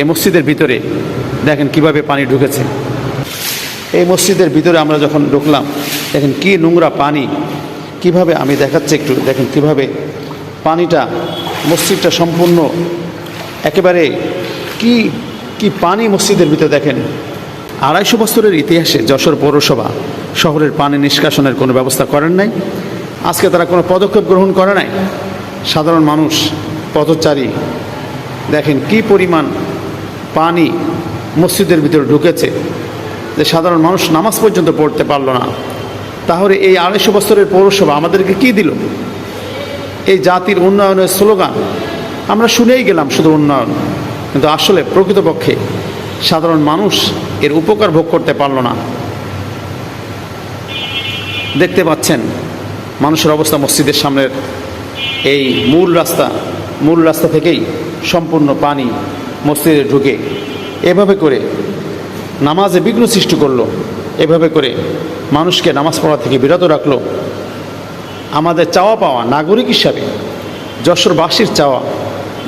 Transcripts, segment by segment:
এই মসজিদের ভিতরে, দেখেন কীভাবে পানি ঢুকেছে। এই মসজিদের ভিতরে আমরা যখন ঢুকলাম, দেখেন কি নোংরা পানি। কীভাবে আমি দেখাচ্ছি একটু, দেখেন কীভাবে পানিটা, মসজিদটা সম্পূর্ণ একেবারে কি কি পানি মসজিদের ভিতরে দেখেন। আড়াইশো বছরের ইতিহাসে যশোর পৌরসভা শহরের পানি নিষ্কাশনের কোনো ব্যবস্থা করেন নাই। আজকে তারা কোনো পদক্ষেপ গ্রহণ করে নাই। সাধারণ মানুষ, পথচারী, দেখেন কি পরিমাণ পানি মসজিদের ভিতরে ঢুকেছে যে সাধারণ মানুষ নামাজ পর্যন্ত পড়তে পারল না। তাহলে এই আড়াইশো বছরের পৌরসভা আমাদেরকে কি দিল? এই জাতির উন্নয়নের স্লোগান। আমরা শুনেই গেলাম শুধু উন্নয়ন, কিন্তু আসলে প্রকৃতপক্ষে সাধারণ মানুষ এর উপকার ভোগ করতে পারল না। দেখতে পাচ্ছেন, মানুষের অবস্থা মসজিদের সামনের এই মূল রাস্তা মূল রাস্তা থেকেই সম্পূর্ণ পানি মসজিদে ঢুকে এভাবে করে নামাজে বিঘ্ন সৃষ্টি করল, এভাবে করে মানুষকে নামাজ পড়া থেকে বিরত রাখল। আমাদের চাওয়া পাওয়া নাগরিক হিসাবে যশোরবাসীর চাওয়া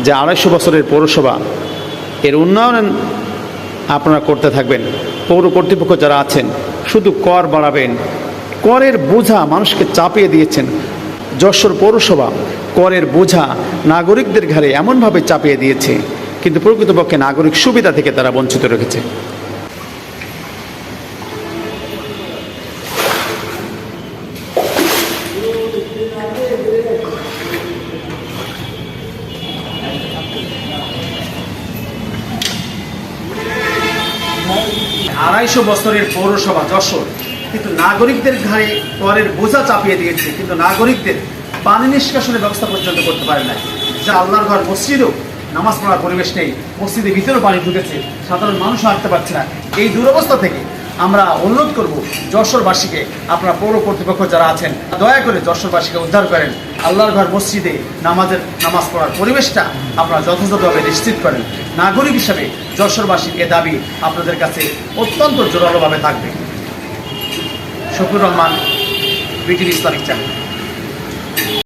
যে আড়াইশো বছরের পৌরসভা, এর উন্নয়ন আপনারা করতে থাকবেন। পৌর কর্তৃপক্ষ যারা আছেন, শুধু কর বাড়াবেন, করের বোঝা মানুষকে চাপিয়ে দিয়েছেন। যশোর পৌরসভা করের বোঝা নাগরিকদের ঘাড়ে এমনভাবে চাপিয়ে দিয়েছে। কিন্তু প্রকৃতপক্ষে নাগরিক সুবিধা থেকে তারা বঞ্চিত রেখেছে। আড়াইশো বছরের পৌরসভা যশোর, কিন্তু নাগরিকদের ঘাড়ে করের বোঝা চাপিয়ে দিয়েছে, কিন্তু নাগরিকদের পানি নিষ্কাশনের ব্যবস্থা পর্যন্ত করতে পারে না যা আল্লাহর ঘর মসজিদও নামাজ পড়ার পরিবেশ নেই, মসজিদের ভিতরেও পানি ঢুকেছে, সাধারণ মানুষও হাঁটতে পারছে না। এই দুরবস্থা থেকে আমরা অনুরোধ করব যশোরবাসীকে, আপনারা পৌর কর্তৃপক্ষ যারা আছেন, দয়া করে যশোরবাসীকে উদ্ধার করেন। আল্লাহর ঘর মসজিদে নামাজের, নামাজ পড়ার পরিবেশটা আপনারা যথাযথভাবে নিশ্চিত করেন। নাগরিক হিসাবে যশোরবাসীর এ দাবি আপনাদের কাছে অত্যন্ত জোরালোভাবে থাকবে। Shafiur Rahman, BTV Islamic channel.